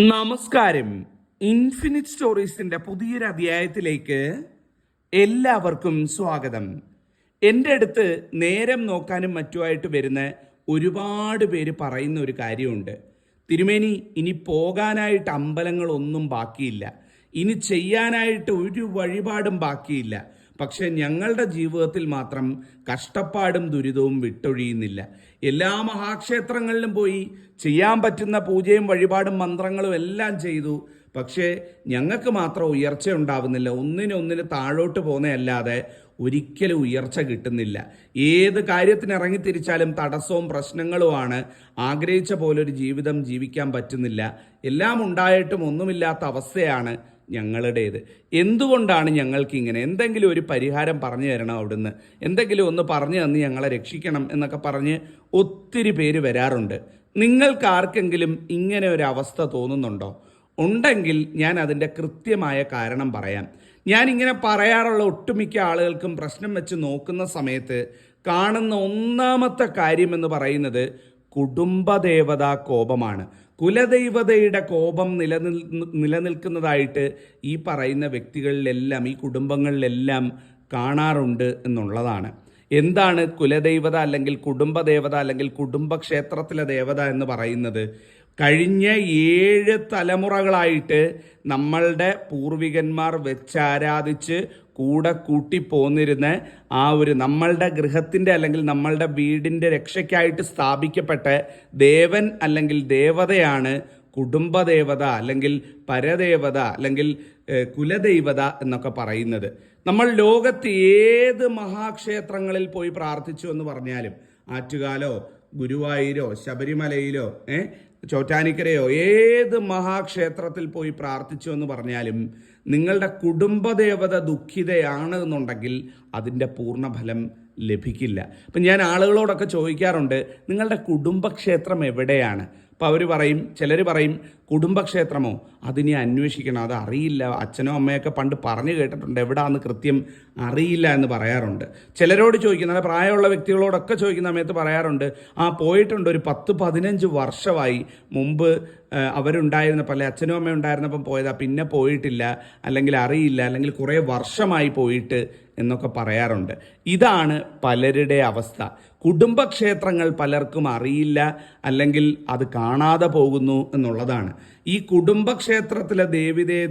നമസ്കാരം. ഇൻഫിനിറ്റ് സ്റ്റോറീസിന്റെ പുതിയൊരു അധ്യായത്തിലേക്ക് എല്ലാവർക്കും സ്വാഗതം. എന്റെ അടുത്ത് നേരം നോക്കാനും മറ്റുമായിട്ട് വരുന്ന ഒരുപാട് പേര് പറയുന്ന ഒരു കാര്യമുണ്ട്. തിരുമേനി ഇനി പോകാനായിട്ട് അമ്പലങ്ങളൊന്നും ബാക്കിയില്ല. ഇനി ചെയ്യാനായിട്ട് ഒരു വഴിപാടും ബാക്കിയില്ല. പക്ഷെ ഞങ്ങളുടെ ജീവിതത്തിൽ മാത്രം കഷ്ടപ്പാടും ദുരിതവും വിട്ടൊഴിയുന്നില്ല. എല്ലാ മഹാക്ഷേത്രങ്ങളിലും പോയി ചെയ്യാൻ പറ്റുന്ന പൂജയും വഴിപാടും മന്ത്രങ്ങളും എല്ലാം ചെയ്തു. പക്ഷേ ഞങ്ങൾക്ക് മാത്രം ഉയർച്ച ഉണ്ടാവുന്നില്ല. ഒന്നിനൊന്നിന് താഴോട്ട് പോകുന്നതല്ലാതെ ഒരിക്കലും ഉയർച്ച കിട്ടുന്നില്ല. ഏത് കാര്യത്തിന് ഇറങ്ങി തിരിച്ചാലും തടസ്സവും പ്രശ്നങ്ങളുമാണ്. ആഗ്രഹിച്ച പോലൊരു ജീവിതം ജീവിക്കാൻ പറ്റുന്നില്ല. എല്ലാം ഉണ്ടായിട്ടും ഒന്നുമില്ലാത്ത അവസ്ഥയാണ് ഞങ്ങളുടേത്. എന്തുകൊണ്ടാണ് ഞങ്ങൾക്ക് ഇങ്ങനെ എന്തെങ്കിലും ഒരു പരിഹാരം പറഞ്ഞു തരണം അവിടുന്ന്? എന്തെങ്കിലും ഒന്ന് പറഞ്ഞു തന്ന് ഞങ്ങളെ രക്ഷിക്കണം എന്നൊക്കെ പറഞ്ഞ് ഒത്തിരി പേര് വരാറുണ്ട്. നിങ്ങൾക്ക് ആർക്കെങ്കിലും ഇങ്ങനെ ഒരു അവസ്ഥ തോന്നുന്നുണ്ടോ? ഉണ്ടെങ്കിൽ ഞാൻ അതിന്റെ കൃത്യമായ കാരണം പറയാം. ഞാനിങ്ങനെ പറയാറുള്ള ഒട്ടുമിക്ക ആളുകൾക്കും പ്രശ്നം വെച്ച് നോക്കുന്ന സമയത്ത് കാണുന്ന ഒന്നാമത്തെ കാര്യമെന്ന് പറയുന്നത് കുടുംബദേവതാ കോപമാണ്. കുലദൈവതയുടെ കോപം നിലനിൽ നിലനിൽക്കുന്നതായിട്ട് ഈ പറയുന്ന വ്യക്തികളിലെല്ലാം ഈ കുടുംബങ്ങളിലെല്ലാം കാണാറുണ്ട് എന്നുള്ളതാണ്. എന്താണ് കുലദൈവത അല്ലെങ്കിൽ കുടുംബദേവത അല്ലെങ്കിൽ കുടുംബക്ഷേത്രത്തിലെ ദേവത എന്ന് പറയുന്നത്? കഴിഞ്ഞ ഏഴ് തലമുറകളായിട്ട് നമ്മളുടെ പൂർവികന്മാർ വെച്ചാരാധിച്ച് കൂടെ കൂട്ടി പോന്നിരുന്ന ആ ഒരു നമ്മളുടെ ഗൃഹത്തിന്റെ അല്ലെങ്കിൽ നമ്മളുടെ വീടിന്റെ രക്ഷയ്ക്കായിട്ട് സ്ഥാപിക്കപ്പെട്ട ദേവൻ അല്ലെങ്കിൽ ദേവതയാണ് കുടുംബദേവത അല്ലെങ്കിൽ പരദേവത അല്ലെങ്കിൽ ഏഹ്, കുലദൈവത എന്നൊക്കെ പറയുന്നത്. നമ്മൾ ലോകത്ത് ഏത് മഹാക്ഷേത്രങ്ങളിൽ പോയി പ്രാർത്ഥിച്ചു എന്ന് പറഞ്ഞാലും ആറ്റുകാലോ ഗുരുവായൂരോ ശബരിമലയിലോ ഏ ചോറ്റാനിക്കരയോ ഏത് മഹാക്ഷേത്രത്തിൽ പോയി പ്രാർത്ഥിച്ചു എന്ന് പറഞ്ഞാലും നിങ്ങളുടെ കുടുംബദേവത ദുഃഖിതയാണ് എന്നുണ്ടെങ്കിൽ അതിന്റെ പൂർണഫലം ലഭിക്കില്ല. അപ്പം ഞാൻ ആളുകളോടൊക്കെ ചോദിക്കാറുണ്ട് നിങ്ങളുടെ കുടുംബക്ഷേത്രം എവിടെയാണ്? അപ്പോൾ അവർ പറയും ചിലർ പറയും കുടുംബക്ഷേത്രമോ? അതിനെ അന്വേഷിക്കണം. അത് അറിയില്ല. അച്ഛനോ അമ്മയൊക്കെ പണ്ട് പറഞ്ഞു കേട്ടിട്ടുണ്ട്. എവിടാന്ന് കൃത്യം അറിയില്ല എന്ന് പറയാറുണ്ട്. ചിലരോട് ചോദിക്കുന്ന നല്ല പ്രായമുള്ള വ്യക്തികളോടൊക്കെ ചോദിക്കുന്ന സമയത്ത് പറയാറുണ്ട് ആ പോയിട്ടുണ്ട്. ഒരു പത്ത് പതിനഞ്ച് വർഷമായി മുമ്പ് അവരുണ്ടായിരുന്നപ്പോൾ അവരുണ്ടായിരുന്ന പല അച്ഛനും അമ്മയും ഉണ്ടായിരുന്നപ്പം പോയതാ. പിന്നെ പോയിട്ടില്ല. അല്ലെങ്കിൽ അറിയില്ല. അല്ലെങ്കിൽ കുറേ വർഷമായി പോയിട്ട് എന്നൊക്കെ പറയാറുണ്ട്. ഇതാണ് പലരുടെ അവസ്ഥ. കുടുംബക്ഷേത്രങ്ങൾ പലർക്കും അറിയില്ല അല്ലെങ്കിൽ അത് കാണാതെ പോകുന്നു എന്നുള്ളതാണ്. ഈ കുടുംബക്ഷേത്രത്തിലെ ദേവിതയെ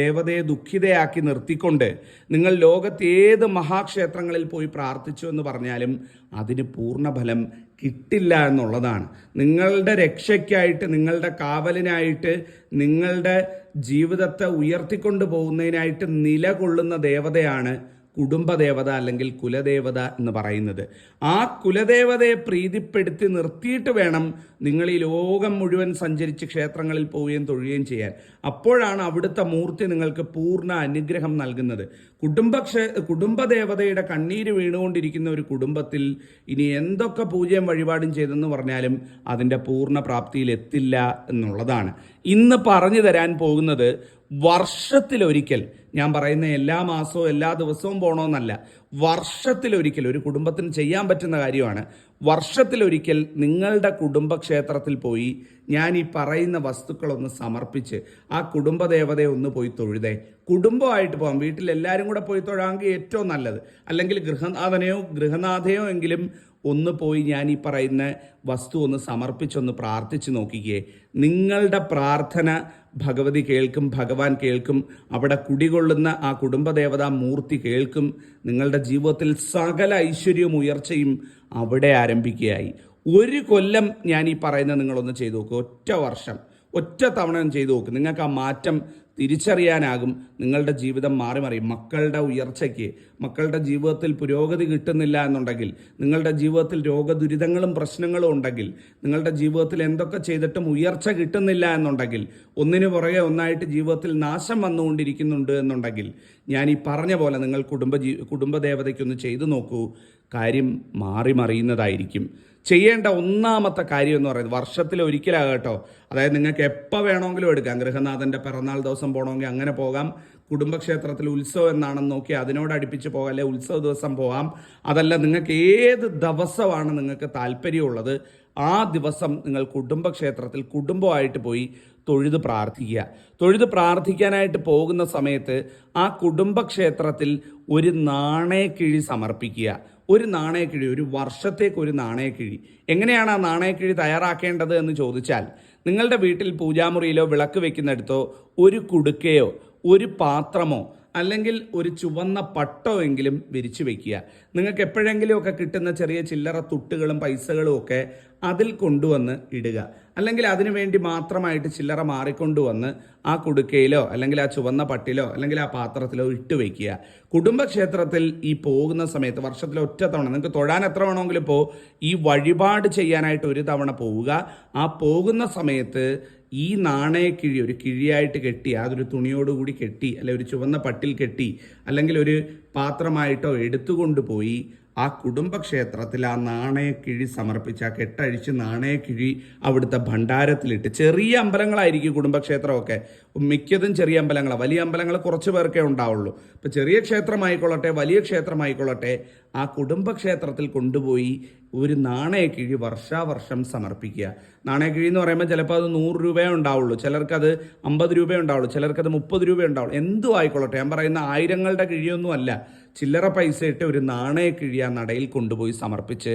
ദേവതയെ ദുഃഖിതയാക്കി നിർത്തിക്കൊണ്ട് നിങ്ങൾ ലോകത്ത് ഏത് മഹാക്ഷേത്രങ്ങളിൽ പോയി പ്രാർത്ഥിച്ചു എന്ന് പറഞ്ഞാലും അതിന് പൂർണഫലം കിട്ടില്ല എന്നുള്ളതാണ്. നിങ്ങളുടെ രക്ഷയ്ക്കായിട്ട് നിങ്ങളുടെ കാവലിനായിട്ട് നിങ്ങളുടെ ജീവിതത്തെ ഉയർത്തിക്കൊണ്ടു പോകുന്നതിനായിട്ട് നിലകൊള്ളുന്ന ദേവതയാണ് കുടുംബദേവത അല്ലെങ്കിൽ കുലദേവത എന്ന് പറയുന്നത്. ആ കുലദേവതയെ പ്രീതിപ്പെടുത്തി നിർത്തിയിട്ട് വേണം നിങ്ങൾ ഈ ലോകം മുഴുവൻ സഞ്ചരിച്ച് ക്ഷേത്രങ്ങളിൽ പോവുകയും തൊഴുകയും ചെയ്യാൻ. അപ്പോഴാണ് അവിടുത്തെ മൂർത്തി നിങ്ങൾക്ക് പൂർണ അനുഗ്രഹം നൽകുന്നത്. കുടുംബക്ഷേ കുടുംബദേവതയുടെ കണ്ണീര് വീണുകൊണ്ടിരിക്കുന്ന ഒരു കുടുംബത്തിൽ ഇനി എന്തൊക്കെ പൂജയും വഴിപാടും ചെയ്തെന്ന് പറഞ്ഞാലും അതിന്റെ പൂർണ പ്രാപ്തിയിൽ എത്തില്ല എന്നുള്ളതാണ്. ഇന്ന് പറഞ്ഞു തരാൻ പോകുന്നത് വർഷത്തിലൊരിക്കൽ ഞാൻ പറയുന്ന എല്ലാ മാസവും എല്ലാ ദിവസവും പോകണമെന്നല്ല വർഷത്തിലൊരിക്കൽ ഒരു കുടുംബത്തിന് ചെയ്യാൻ പറ്റുന്ന കാര്യമാണ്. വർഷത്തിലൊരിക്കൽ നിങ്ങളുടെ കുടുംബക്ഷേത്രത്തിൽ പോയി ഞാൻ ഈ പറയുന്ന വസ്തുക്കളൊന്ന് സമർപ്പിച്ച് ആ കുടുംബദേവതയെ ഒന്ന് പോയി തൊഴുതേ. കുടുംബമായിട്ട് പോകാം വീട്ടിൽ എല്ലാവരും കൂടെ പോയി തൊഴാമെങ്കിൽ ഏറ്റവും നല്ലത്. അല്ലെങ്കിൽ ഗൃഹനാഥനെയോ ഗൃഹനാഥയോ എങ്കിലും ഒന്ന് പോയി ഞാൻ ഈ പറയുന്ന വസ്തു ഒന്ന് സമർപ്പിച്ചൊന്ന് പ്രാർത്ഥിച്ചു നോക്കിക്കേ. നിങ്ങളുടെ പ്രാർത്ഥന ഭഗവതി കേൾക്കും ഭഗവാൻ കേൾക്കും. അവിടെ കുടികൊള്ളുന്ന ആ കുടുംബദേവതാ മൂർത്തി കേൾക്കും. നിങ്ങളുടെ ജീവിതത്തിൽ സകല ഐശ്വര്യവും ഉയർച്ചയും അവിടെ ആരംഭിക്കുകയായി. ഒരു കൊല്ലം ഞാൻ ഈ പറയുന്നത് നിങ്ങളൊന്ന് ചെയ്തു നോക്കുക ഒറ്റ വർഷം. ഒറ്റ തവണ ചെയ്തു നോക്കും. നിങ്ങൾക്ക് ആ മാറ്റം തിരിച്ചറിയാനാകും. നിങ്ങളുടെ ജീവിതം മാറി മറിയും. മക്കളുടെ ഉയർച്ചയ്ക്ക് മക്കളുടെ ജീവിതത്തിൽ പുരോഗതി കിട്ടുന്നില്ല എന്നുണ്ടെങ്കിൽ നിങ്ങളുടെ ജീവിതത്തിൽ രോഗദുരിതങ്ങളും പ്രശ്നങ്ങളും ഉണ്ടെങ്കിൽ നിങ്ങളുടെ ജീവിതത്തിൽ എന്തൊക്കെ ചെയ്തിട്ടും ഉയർച്ച കിട്ടുന്നില്ല എന്നുണ്ടെങ്കിൽ ഒന്നിനു പുറകെ ഒന്നായിട്ട് ജീവിതത്തിൽ നാശം വന്നുകൊണ്ടിരിക്കുന്നുണ്ട് എന്നുണ്ടെങ്കിൽ ഞാൻ ഈ പറഞ്ഞ പോലെ നിങ്ങൾ കുടുംബ ജീ കുടുംബദേവതയ്ക്കൊന്ന് ചെയ്തു നോക്കൂ. കാര്യം മാറി മറിയുന്നതായിരിക്കും. ചെയ്യേണ്ട ഒന്നാമത്തെ കാര്യം എന്ന് പറയുന്നത് വർഷത്തിൽ ഒരിക്കലാകട്ടോ അതായത് നിങ്ങൾക്ക് എപ്പോൾ വേണമെങ്കിലും എടുക്കാം. ഗൃഹനാഥന്റെ പിറന്നാൾ ദിവസം പോകണമെങ്കിൽ അങ്ങനെ പോകാം. കുടുംബക്ഷേത്രത്തിൽ ഉത്സവം എന്നാണെന്ന് നോക്കി അതിനോട് അടുപ്പിച്ച് പോകാം അല്ലെ ഉത്സവ ദിവസം പോകാം. അതല്ല നിങ്ങൾക്ക് ഏത് ദിവസമാണ് നിങ്ങൾക്ക് താല്പര്യമുള്ളത്? ആ ദിവസം നിങ്ങൾ കുടുംബക്ഷേത്രത്തിൽ കുടുംബമായിട്ട് പോയി തൊഴുത് പ്രാർത്ഥിക്കുക. തൊഴുത് പ്രാർത്ഥിക്കാനായിട്ട് പോകുന്ന സമയത്ത് ആ കുടുംബക്ഷേത്രത്തിൽ ഒരു നാണയക്കിഴി സമർപ്പിക്കുക. ഒരു നാണയക്കിഴി ഒരു വർഷത്തേക്ക് ഒരു നാണയക്കിഴി. എങ്ങനെയാണ് ആ നാണയക്കിഴി തയ്യാറാക്കേണ്ടത് എന്ന് ചോദിച്ചാൽ നിങ്ങളുടെ വീട്ടിൽ പൂജാമുറിയിലോ വിളക്ക് വെക്കുന്നിടത്തോ ഒരു കുടുക്കയോ ഒരു പാത്രമോ അല്ലെങ്കിൽ ഒരു ചുവന്ന പട്ടോ എങ്കിലും വിരിച്ചു വെക്കുക. നിങ്ങൾക്ക് എപ്പോഴെങ്കിലുമൊക്കെ കിട്ടുന്ന ചെറിയ ചില്ലറ തുട്ടുകളും പൈസകളും ഒക്കെ അതിൽ കൊണ്ടുവന്ന് ഇടുക. അല്ലെങ്കിൽ അതിനുവേണ്ടി മാത്രമായിട്ട് ചില്ലറ മാറിക്കൊണ്ടുവന്ന് ആ കുടുക്കയിലോ അല്ലെങ്കിൽ ആ ചുവന്ന പട്ടിലോ അല്ലെങ്കിൽ ആ പാത്രത്തിലോ ഇട്ട് വയ്ക്കുക കുടുംബക്ഷേത്രത്തിൽ ഈ പോകുന്ന സമയത്ത് വർഷത്തിൽ ഒറ്റ തവണ നിങ്ങൾക്ക് തൊഴാൻ എത്ര വേണമെങ്കിലും പോ ഈ വഴിപാട് ചെയ്യാനായിട്ട് ഒരു തവണ പോവുക. ആ പോകുന്ന സമയത്ത് ഈ നാണയക്കിഴി ഒരു കിഴിയായിട്ട് കെട്ടി അതൊരു തുണിയോടുകൂടി കെട്ടി അല്ലെ ഒരു ചുവന്ന പട്ടിൽ കെട്ടി അല്ലെങ്കിൽ ഒരു പാത്രമായിട്ടോ എടുത്തുകൊണ്ട് പോയി ആ കുടുംബക്ഷേത്രത്തിൽ ആ നാണയക്കിഴി സമർപ്പിച്ച ആ കെട്ടഴിച്ച് നാണയക്കിഴി അവിടുത്തെ ഭണ്ഡാരത്തിലിട്ട് ചെറിയ അമ്പലങ്ങളായിരിക്കും കുടുംബക്ഷേത്രമൊക്കെ. മിക്കതും ചെറിയ അമ്പലങ്ങളാണ് വലിയ അമ്പലങ്ങൾ കുറച്ച് പേർക്കേ ഉണ്ടാവുള്ളൂ. ഇപ്പം ചെറിയ ക്ഷേത്രമായിക്കൊള്ളട്ടെ വലിയ ക്ഷേത്രമായിക്കൊള്ളട്ടെ ആ കുടുംബക്ഷേത്രത്തിൽ കൊണ്ടുപോയി ഒരു നാണയക്കിഴി വർഷാവർഷം സമർപ്പിക്കുക. നാണയക്കിഴി എന്ന് പറയുമ്പോൾ ചിലപ്പോൾ അത് നൂറ് രൂപയേ ഉണ്ടാവുള്ളൂ. ചിലർക്കത് അമ്പത് രൂപയേ ഉണ്ടാവുള്ളൂ. ചിലർക്കത് മുപ്പത് രൂപയേ ഉണ്ടാവുള്ളൂ. എന്തും ആയിക്കൊള്ളട്ടെ. ഞാൻ പറയുന്ന ആയിരങ്ങളുടെ കിഴിയൊന്നും അല്ല ചില്ലറ പൈസ ഇട്ട് ഒരു നാണയക്കിഴി ആ നടയിൽ കൊണ്ടുപോയി സമർപ്പിച്ച്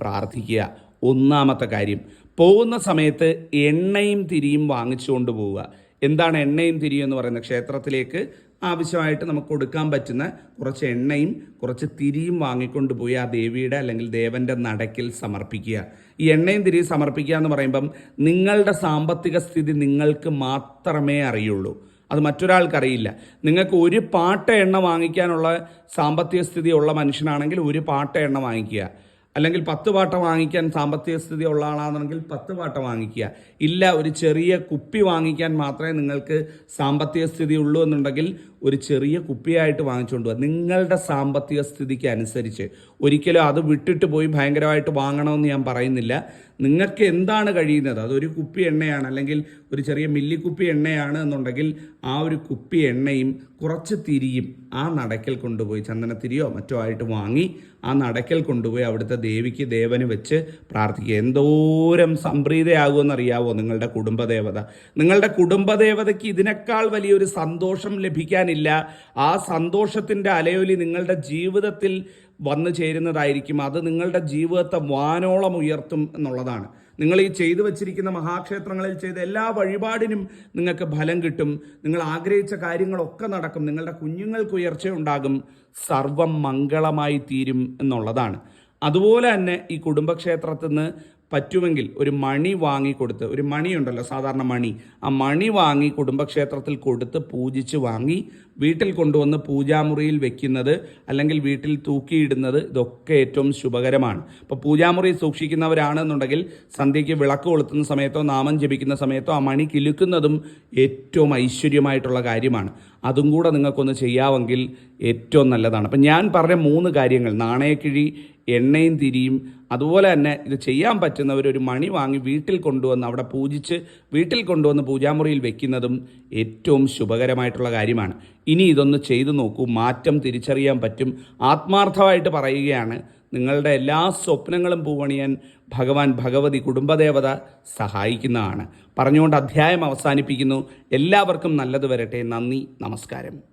പ്രാർത്ഥിക്കുക. ഒന്നാമത്തെ കാര്യം പോകുന്ന സമയത്ത് എണ്ണയും തിരിയും വാങ്ങിച്ചുകൊണ്ട് പോവുക. എന്താണ് എണ്ണയും തിരിയും എന്ന് പറയുന്നത് ക്ഷേത്രത്തിലേക്ക് ആവശ്യമായിട്ട് നമുക്ക് കൊടുക്കാൻ പറ്റുന്ന കുറച്ച് എണ്ണയും കുറച്ച് തിരിയും വാങ്ങിക്കൊണ്ട് പോയി ആ ദേവിയുടെ അല്ലെങ്കിൽ ദേവന്റെ നടക്കിൽ സമർപ്പിക്കുക. ഈ എണ്ണയും തിരിയും സമർപ്പിക്കുക എന്ന് പറയുമ്പം നിങ്ങളുടെ സാമ്പത്തിക സ്ഥിതി നിങ്ങൾക്ക് മാത്രമേ അറിയുള്ളൂ. അത് മറ്റൊരാൾക്കറിയില്ല. നിങ്ങൾക്ക് ഒരു പാട്ട എണ്ണ വാങ്ങിക്കാനുള്ള സാമ്പത്തിക സ്ഥിതി ഉള്ള മനുഷ്യനാണെങ്കിൽ ഒരു പാട്ട എണ്ണ വാങ്ങിക്കുക. അല്ലെങ്കിൽ പത്ത് പാട്ട വാങ്ങിക്കാൻ സാമ്പത്തിക സ്ഥിതി ഉള്ള ആളാണെങ്കിൽ പത്ത് പാട്ട വാങ്ങിക്കുക. ഇല്ല ഒരു ചെറിയ കുപ്പി വാങ്ങിക്കാൻ മാത്രമേ നിങ്ങൾക്ക് സാമ്പത്തിക സ്ഥിതി ഉള്ളൂ എന്നുണ്ടെങ്കിൽ ഒരു ചെറിയ കുപ്പിയായിട്ട് വാങ്ങിച്ചുകൊണ്ട് പോകുക നിങ്ങളുടെ സാമ്പത്തിക സ്ഥിതിക്ക് അനുസരിച്ച്. ഒരിക്കലും അത് വിട്ടിട്ട് പോയി ഭയങ്കരമായിട്ട് വാങ്ങണമെന്ന് ഞാൻ പറയുന്നില്ല. നിങ്ങൾക്ക് എന്താണ് കഴിയുന്നത്? അതൊരു കുപ്പി എണ്ണയാണ് അല്ലെങ്കിൽ ഒരു ചെറിയ മില്ലിക്കുപ്പി എണ്ണയാണ് എന്നുണ്ടെങ്കിൽ ആ ഒരു കുപ്പി എണ്ണയും കുറച്ച് തിരിയും ആ നടക്കൽ കൊണ്ടുപോയി ചന്ദനത്തിരിയോ മറ്റോ ആയിട്ട് വാങ്ങി ആ നടക്കൽ കൊണ്ടുപോയി അവിടുത്തെ ദേവിക്ക് ദേവന് വെച്ച് പ്രാർത്ഥിക്കുക. എന്തോരം സംപ്രീതയാകുമെന്നറിയാവോ നിങ്ങളുടെ കുടുംബദേവത? നിങ്ങളുടെ കുടുംബദേവതയ്ക്ക് ഇതിനേക്കാൾ വലിയൊരു സന്തോഷം ലഭിക്കാനില്ല. ആ സന്തോഷത്തിന്റെ അലയൊലി നിങ്ങളുടെ ജീവിതത്തിൽ വന്നു ചേരുന്നതായിരിക്കും. അത് നിങ്ങളുടെ ജീവിതത്തെ വാനോളം ഉയർത്തും എന്നുള്ളതാണ്. നിങ്ങൾ ഈ ചെയ്തു വച്ചിരിക്കുന്ന മഹാക്ഷേത്രങ്ങളിൽ ചെയ്ത എല്ലാ വഴിപാടിനും നിങ്ങൾക്ക് ഫലം കിട്ടും. നിങ്ങൾ ആഗ്രഹിച്ച കാര്യങ്ങളൊക്കെ നടക്കും. നിങ്ങളുടെ കുഞ്ഞുങ്ങൾക്ക് ഉയർച്ചയുണ്ടാകും. സർവം മംഗളമായി തീരും എന്നുള്ളതാണ്. അതുപോലെ തന്നെ ഈ കുടുംബക്ഷേത്രത്തിൽ നിന്ന് പറ്റുമെങ്കിൽ ഒരു മണി വാങ്ങിക്കൊടുത്ത് ഒരു മണിയുണ്ടല്ലോ സാധാരണ മണി. ആ മണി വാങ്ങി കുടുംബക്ഷേത്രത്തിൽ കൊടുത്ത് പൂജിച്ച് വാങ്ങി വീട്ടിൽ കൊണ്ടുവന്ന് പൂജാമുറിയിൽ വെക്കുന്നത് അല്ലെങ്കിൽ വീട്ടിൽ തൂക്കിയിടുന്നത് ഇതൊക്കെ ഏറ്റവും ശുഭകരമാണ്. അപ്പോൾ പൂജാമുറി സൂക്ഷിക്കുന്നവരാണെന്നുണ്ടെങ്കിൽ സന്ധ്യയ്ക്ക് വിളക്ക് കൊളുത്തുന്ന സമയത്തോ നാമം ജപിക്കുന്ന സമയത്തോ ആ മണി കിലുക്കുന്നതും ഏറ്റവും ഐശ്വര്യമായിട്ടുള്ള കാര്യമാണ്. അതും കൂടെ നിങ്ങൾക്കൊന്ന് ചെയ്യാമെങ്കിൽ ഏറ്റവും നല്ലതാണ്. അപ്പം ഞാൻ പറഞ്ഞ മൂന്ന് കാര്യങ്ങൾ നാണയക്കിഴി എണ്ണയും തിരിയും. അതുപോലെ തന്നെ ഇത് ചെയ്യാൻ പറ്റുന്നവർ ഒരു മണി വാങ്ങി വീട്ടിൽ കൊണ്ടുവന്ന് അവിടെ പൂജിച്ച് വീട്ടിൽ കൊണ്ടുവന്ന് പൂജാമുറിയിൽ വെക്കുന്നതും ഏറ്റവും ശുഭകരമായിട്ടുള്ള കാര്യമാണ്. ഇനി ഇതൊന്ന് ചെയ്തു നോക്കൂ. മാറ്റം തിരിച്ചറിയാൻ പറ്റും. ആത്മാർത്ഥമായിട്ട് പറയുകയാണ് നിങ്ങളുടെ എല്ലാ സ്വപ്നങ്ങളും പൂവണിയാൻ ഭഗവാൻ ഭഗവതി കുടുംബദേവത സഹായിക്കുന്നതാണ്. പറഞ്ഞുകൊണ്ട് അധ്യായം അവസാനിപ്പിക്കുന്നു. എല്ലാവർക്കും നല്ലത് വരട്ടെ. നന്ദി. നമസ്കാരം.